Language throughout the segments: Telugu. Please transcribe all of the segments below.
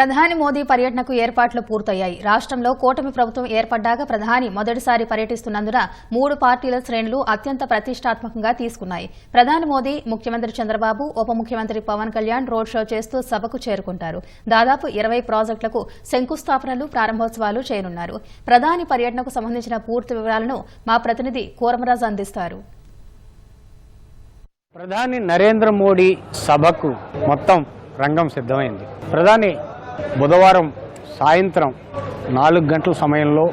ప్రధాని మోదీ పర్యటనకు ఏర్పాట్లు పూర్తయ్యాయి. రాష్ట్రంలో కూటమి ప్రభుత్వం ఏర్పడ్డాక ప్రధాని మొదటిసారి పర్యటిస్తున్నందున మూడు పార్టీల శ్రేణులు అత్యంత ప్రతిష్టాత్మకంగా తీసుకున్నాయి. ప్రధాని మోదీ ముఖ్యమంత్రి చంద్రబాబు ఉప ముఖ్యమంత్రి పవన్ కళ్యాణ్ రోడ్ షో చేస్తూ సభకు చేరుకుంటారు. దాదాపు ఇరవై ప్రాజెక్టులకు శంకుస్థాపనలు ప్రారంభోత్సవాలు చేయనున్నారు. ప్రధాని పర్యటనకు సంబంధించిన పూర్తి వివరాలను మా ప్రతినిధి కూరమరాజు అందిస్తారు. ప్రధాని నరేంద్ర మోడీ సభకు మొత్తం రంగం సిద్ధమైంది. ప్రధాని బుధవారం సాయంత్రం నాలుగు గంటల సమయంలో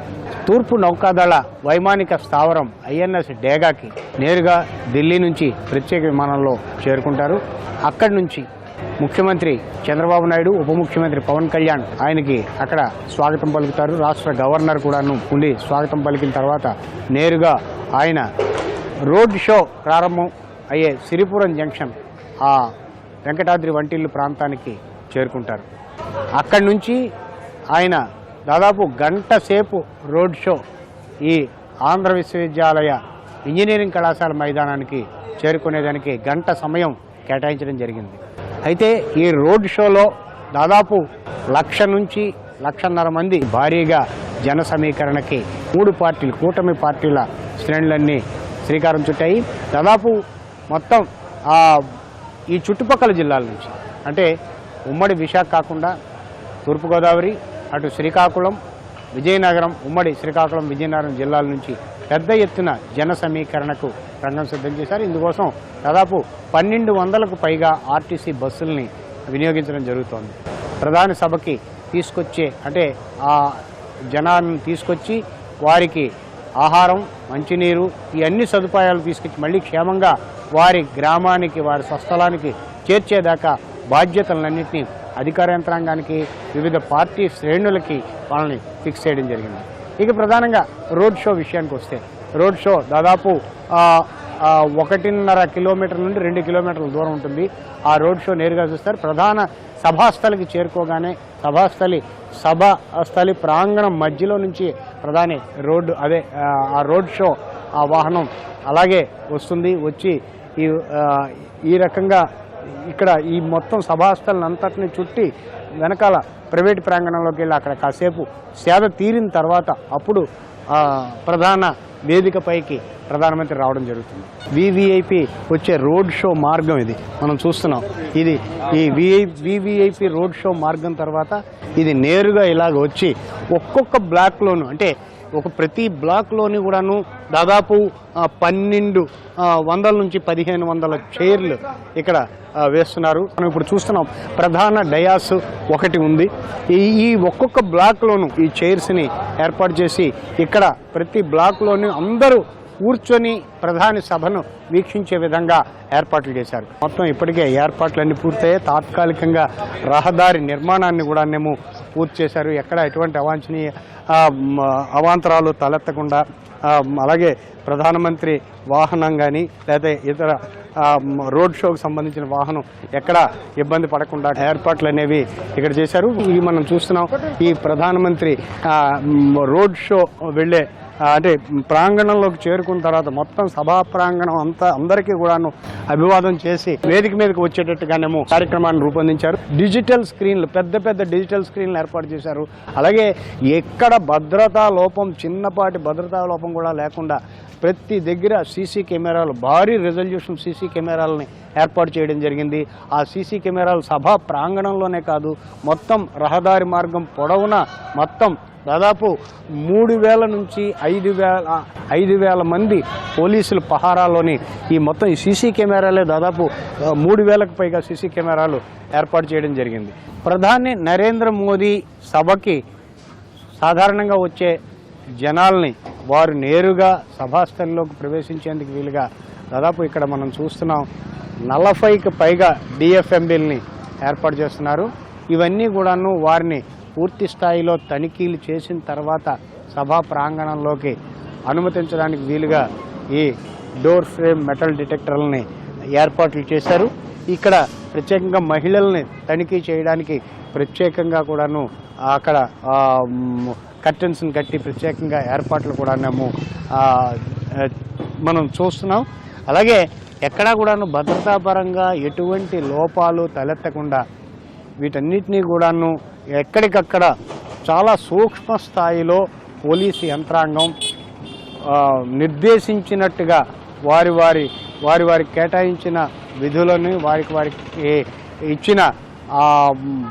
తూర్పు నౌకాదళ వైమానిక స్థావరం ఐఎన్ఎస్ డేగాకి నేరుగా ఢిల్లీ నుంచి ప్రత్యేక విమానంలో చేరుకుంటారు. అక్కడి నుంచి ముఖ్యమంత్రి చంద్రబాబు నాయుడు ఉప ముఖ్యమంత్రి పవన్ కళ్యాణ్ ఆయనకి అక్కడ స్వాగతం పలుకుతారు. రాష్ట్ర గవర్నర్ కూడాను ఉండి స్వాగతం పలికిన తర్వాత నేరుగా ఆయన రోడ్ షో ప్రారంభం అయ్యే సిరిపురం జంక్షన్ ఆ వెంకటాద్రి వంటిల్లు ప్రాంతానికి చేరుకుంటారు. అక్కడి నుంచి ఆయన దాదాపు గంట సేపు రోడ్ షో ఈ ఆంధ్ర విశ్వవిద్యాలయ ఇంజనీరింగ్ కళాశాల మైదానానికి చేరుకునేదానికి గంట సమయం కేటాయించడం జరిగింది. అయితే ఈ రోడ్ షోలో దాదాపు లక్ష నుంచి లక్షన్నర మంది భారీగా జన సమీకరణకి మూడు పార్టీలు కూటమి పార్టీల శ్రేణులన్నీ శ్రీకారం చుట్టాయి. దాదాపు మొత్తం ఆ, ఈ చుట్టుపక్కల జిల్లాల నుంచి అంటే ఉమ్మడి విశాఖ కాకుండా తూర్పుగోదావరి అటు శ్రీకాకుళం విజయనగరం ఉమ్మడి శ్రీకాకుళం విజయనగరం జిల్లాల నుంచి పెద్ద ఎత్తున జన సమీకరణకు రంగం సిద్ధం చేశారు. ఇందుకోసం దాదాపు పన్నెండు వందలకు పైగా ఆర్టీసీ బస్సుల్ని వినియోగించడం జరుగుతోంది. ప్రధాని సభకి తీసుకొచ్చే అంటే ఆ జనాన్ని తీసుకొచ్చి వారికి ఆహారం మంచినీరు ఈ అన్ని సదుపాయాలు తీసుకొచ్చి మళ్ళీ క్షేమంగా వారి గ్రామానికి వారి స్వస్థలానికి చేర్చేదాకా బాధ్యతలన్నింటినీ అధికార యంత్రాంగానికి వివిధ పార్టీ శ్రేణులకి వాళ్ళని ఫిక్స్ చేయడం జరిగింది. ఇక ప్రధానంగా రోడ్ షో విషయానికి వస్తే రోడ్ షో దాదాపు ఒకటిన్నర కిలోమీటర్ నుండి రెండు కిలోమీటర్ల దూరం ఉంటుంది. ఆ రోడ్ షో నేరుగా చూస్తారు. ప్రధాన సభాస్థలికి చేరుకోగానే సభాస్థలి సభాస్థలి ప్రాంగణం మధ్యలో నుంచి ప్రధాని రోడ్డు అదే ఆ, రోడ్ షో ఆ వాహనం అలాగే వస్తుంది. వచ్చి ఈ ఈ రకంగా ఇక్కడ ఈ మొత్తం సభాస్థలను అంతటిని చుట్టి వెనకాల ప్రైవేట్ ప్రాంగణంలోకి వెళ్ళి అక్కడ కాసేపు సేద తీరిన తర్వాత అప్పుడు ప్రధాన వేదికపైకి ప్రధానమంత్రి రావడం జరుగుతుంది. వివిఐపి వచ్చే రోడ్ షో మార్గం ఇది. మనం చూస్తున్నాం. ఇది ఈ విఐ వివిఐపి రోడ్ షో మార్గం తర్వాత ఇది నేరుగా ఇలాగ వచ్చి ఒక్కొక్క బ్లాక్లోను అంటే ఒక ప్రతి బ్లాక్లోని కూడాను దాదాపు పన్నెండు వందల నుంచి పదిహేను వందల చైర్లు ఇక్కడ వేస్తున్నారు. మనం ఇప్పుడు చూస్తున్నాం ప్రధాన డయాస్ ఒకటి ఉంది. ఈ ఈ ఒక్కొక్క బ్లాక్లోనూ ఈ చైర్స్ని ఏర్పాటు చేసి ఇక్కడ ప్రతి బ్లాక్లోని అందరూ కూర్చొని ప్రధాని సభను వీక్షించే విధంగా ఏర్పాట్లు చేశారు. మొత్తం ఇప్పటికే ఏర్పాట్లన్నీ పూర్తయ్యాయి. తాత్కాలికంగా రహదారి నిర్మాణాన్ని కూడా మేము పూర్తి చేశారు. ఎక్కడ ఎటువంటి అవాంఛనీయ అవాంతరాలు తలెత్తకుండా అలాగే ప్రధానమంత్రి వాహనం కానీ లేదా ఇతర రోడ్ షోకు సంబంధించిన వాహనం ఎక్కడ ఇబ్బంది పడకుండా ఏర్పాట్లు అనేవి ఇక్కడ చేశారు. ఇవి మనం చూస్తున్నాం ఈ ప్రధానమంత్రి రోడ్ షో వెళ్ళే అంటే ప్రాంగణంలోకి చేరుకున్న తర్వాత మొత్తం సభా ప్రాంగణం అంతా అందరికీ కూడాను అభివాదం చేసి వేదిక మీదకి వచ్చేటట్టుగానేమో కార్యక్రమాన్ని రూపొందించారు. డిజిటల్ స్క్రీన్లు పెద్ద పెద్ద డిజిటల్ స్క్రీన్లు ఏర్పాటు చేశారు. అలాగే ఎక్కడ భద్రతా లోపం చిన్నపాటి భద్రతా లోపం కూడా లేకుండా ప్రతి దగ్గర సీసీ కెమెరాలు భారీ రిజల్యూషన్ సీసీ కెమెరాలని ఏర్పాటు చేయడం జరిగింది. ఆ సీసీ కెమెరాలు సభా ప్రాంగణంలోనే కాదు మొత్తం రహదారి మార్గం పొడవునా మొత్తం దాదాపు మూడు వేల నుంచి ఐదు వేల ఐదు వేల మంది పోలీసులు పహారాలోని ఈ మొత్తం ఈ సీసీ కెమెరాలే దాదాపు మూడు వేలకు పైగా సీసీ కెమెరాలు ఏర్పాటు చేయడం జరిగింది. ప్రధాని నరేంద్ర మోదీ సభకి సాధారణంగా వచ్చే జనాల్ని వారు నేరుగా సభాస్థలిలోకి ప్రవేశించేందుకు వీలుగా దాదాపు ఇక్కడ మనం చూస్తున్నాం నలభైకి పైగా డిఎఫ్ఎంబీల్ని ఏర్పాటు చేస్తున్నారు. ఇవన్నీ కూడాను వారిని పూర్తి స్థాయిలో తనిఖీలు చేసిన తర్వాత సభా ప్రాంగణంలోకి అనుమతించడానికి వీలుగా ఈ డోర్ ఫ్రేమ్ మెటల్ డిటెక్టర్లని ఏర్పాట్లు చేశారు. ఇక్కడ ప్రత్యేకంగా మహిళల్ని తనిఖీ చేయడానికి ప్రత్యేకంగా కూడాను అక్కడ కర్టెన్స్ని కట్టి ప్రత్యేకంగా ఏర్పాట్లు కూడా మేము మనం చూస్తున్నాం. అలాగే ఎక్కడా కూడాను భద్రతాపరంగా ఎటువంటి లోపాలు తలెత్తకుండా వీటన్నిటినీ కూడాను ఎక్కడికక్కడ చాలా సూక్ష్మ స్థాయిలో పోలీసు యంత్రాంగం నిర్దేశించినట్టుగా వారి వారి వారి వారికి కేటాయించిన విధులను వారికి వారికి ఇచ్చిన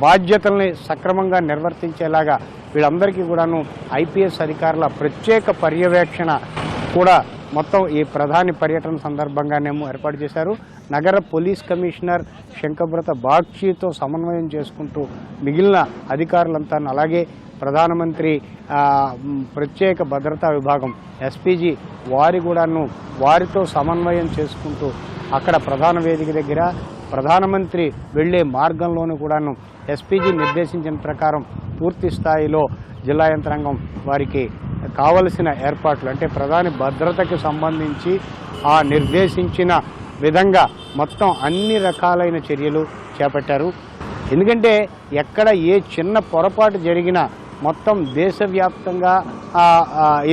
బాధ్యతల్ని సక్రమంగా నిర్వర్తించేలాగా వీళ్ళందరికీ కూడాను ఐపీఎస్ అధికారుల ప్రత్యేక పర్యవేక్షణ కూడా మొత్తం ఈ ప్రధాని పర్యటన సందర్భంగానేమో ఏర్పాటు చేశారు. నగర పోలీస్ కమిషనర్ శంకబ్రత బాగ్చీతో సమన్వయం చేసుకుంటూ మిగిలిన అధికారులంతా అలాగే ప్రధానమంత్రి ప్రత్యేక భద్రతా విభాగం ఎస్పీజీ వారి కూడాను వారితో సమన్వయం చేసుకుంటూ అక్కడ ప్రధాన వేదిక దగ్గర ప్రధానమంత్రి వెళ్ళే మార్గంలోనూ కూడాను ఎస్పీజీ నిర్దేశించిన ప్రకారం పూర్తి స్థాయిలో జిల్లా యంత్రాంగం వారికి కావలసిన ఏర్పాట్లు అంటే ప్రధాని భద్రతకు సంబంధించి ఆ నిర్దేశించిన విధంగా మొత్తం అన్ని రకాలైన చర్యలు చేపట్టారు. ఎందుకంటే ఎక్కడ ఏ చిన్న పొరపాటు జరిగినా మొత్తం దేశవ్యాప్తంగా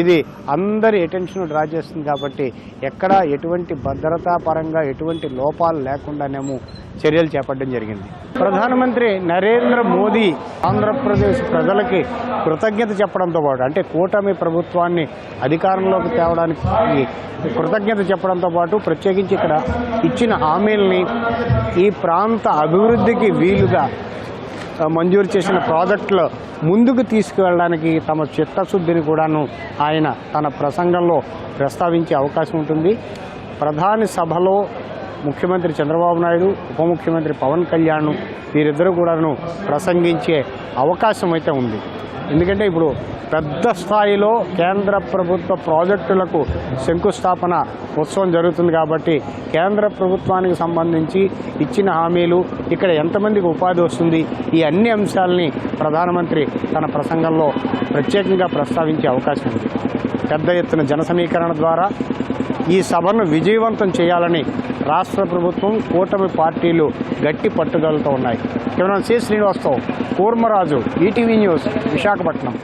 ఇది అందరి అటెన్షన్ డ్రా చేస్తుంది కాబట్టి ఎక్కడ ఎటువంటి భద్రతా పరంగా ఎటువంటి లోపాలు లేకుండానేమో చర్యలు చేపట్టడం జరిగింది. ప్రధానమంత్రి నరేంద్ర మోదీ ఆంధ్రప్రదేశ్ ప్రజలకి కృతజ్ఞత చెప్పడంతో పాటు అంటే కూటమి ప్రభుత్వాన్ని అధికారంలోకి తేవడానికి కృతజ్ఞత చెప్పడంతో పాటు ప్రత్యేకించి ఇక్కడ ఇచ్చిన హామీల్ని ఈ ప్రాంత అభివృద్ధికి వీలుగా మంజూరు చేసిన ప్రాజెక్టులు ముందుకు తీసుకువెళ్ళడానికి తమ చిత్తశుద్ధిని కూడాను ఆయన తన ప్రసంగంలో ప్రస్తావించే అవకాశం ఉంటుంది. ప్రధాని సభలో ముఖ్యమంత్రి చంద్రబాబు నాయుడు ఉప ముఖ్యమంత్రి పవన్ కళ్యాణ్ వీరిద్దరూ కూడాను ప్రసంగించే అవకాశం అయితే ఉంది. ఎందుకంటే ఇప్పుడు పెద్ద స్థాయిలో కేంద్ర ప్రభుత్వ ప్రాజెక్టులకు శంకుస్థాపన ఉత్సవం జరుగుతుంది కాబట్టి కేంద్ర ప్రభుత్వానికి సంబంధించి ఇచ్చిన హామీలు ఇక్కడ ఎంతమందికి ఉపాధి వస్తుంది ఈ అన్ని అంశాలని ప్రధానమంత్రి తన ప్రసంగంలో ప్రత్యేకంగా ప్రస్తావించే అవకాశం ఉంది. పెద్ద ఎత్తున జన సమీకరణ ద్వారా ఈ సభను విజయవంతం చేయాలని రాష్ట్ర ప్రభుత్వం కూటమి పార్టీలు గట్టి పట్టుదలతో ఉన్నాయి. Camera C Srinivasarao Kurmaraju ETV news Visakhapatnam.